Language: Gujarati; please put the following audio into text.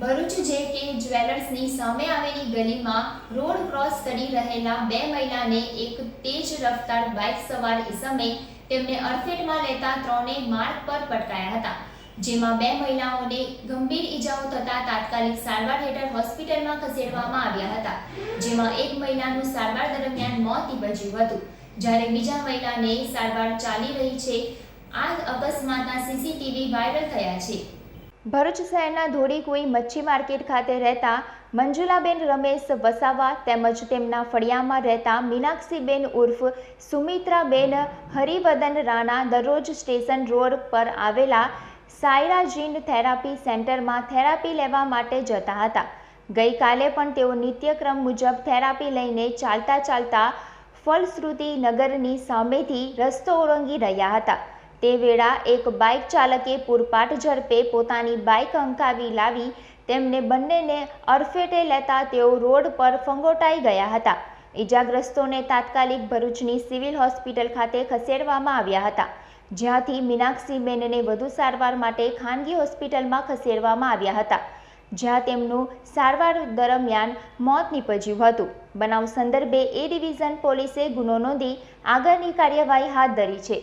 ભરૂચ જે કે જ્વેલર્સની સામે આવેલી ગલીમાં રોડ ક્રોસ કરી રહેલા બે મહિલાને એક તેજ રફતાર બાઇક સવાર ઇસમે તેમને અડફેટમાં લેતા ત્રણેય માર્ગ પર પટકાયા હતા, જેમાં બે મહિલાઓને ગંભીર ઈજાઓ થતા તાત્કાલિક સારવાર હેઠળ હોસ્પિટલમાં ખસેડવામાં આવ્યા હતા, જેમાં એક મહિલાનું સારવાર દરમિયાન મોત નીપજ્યું હતું. જ્યારે બીજા મહિલાને સારવાર ચાલી રહી છે, આ અકસ્માતના સીસીટીવી વાયરલ થયા છે. ભરૂચ શહેરના ધોળીકુઈ મચ્છી માર્કેટ ખાતે રહેતા મંજુલાબેન રમેશ વસાવા તેમજ તેમના ફળિયામાં રહેતા મીનાક્ષીબેન ઉર્ફ સુમિત્રાબેન હરિવદન રાણા દરરોજ સ્ટેશન રોડ પર આવેલા સાયરા જીન થેરાપી સેન્ટરમાં થેરાપી લેવા માટે જતા હતા. ગઈકાલે પણ તેઓ નિત્યક્રમ મુજબ થેરાપી લઈને ચાલતા ચાલતા ફલશ્રુતિ નગરની સામેથી રસ્તો ઓળંગી રહ્યા હતા. તે વેળા એક બાઇક ચાલકે પૂરપાટ ઝડપે પોતાની બાઇક અંકાવી લાવી તેમને બંનેને અડફેટે લેતા તેઓ રોડ પર ફંગોટાઈ ગયા હતા. ઈજાગ્રસ્તોને તાત્કાલિક ભરૂચની સિવિલ હોસ્પિટલ ખાતે ખસેડવામાં આવ્યા હતા. જ્યાંથી મીનાક્ષીબેનને વધુ સારવાર માટે ખાનગી હોસ્પિટલમાં ખસેડવામાં આવ્યા હતા. જ્યાં તેમનું સારવાર દરમિયાન મોત નીપજ્યું હતું. બનાવ સંદર્ભે એ ડિવિઝન પોલીસે ગુનો નોંધી આગળની કાર્યવાહી હાથ ધરી છે.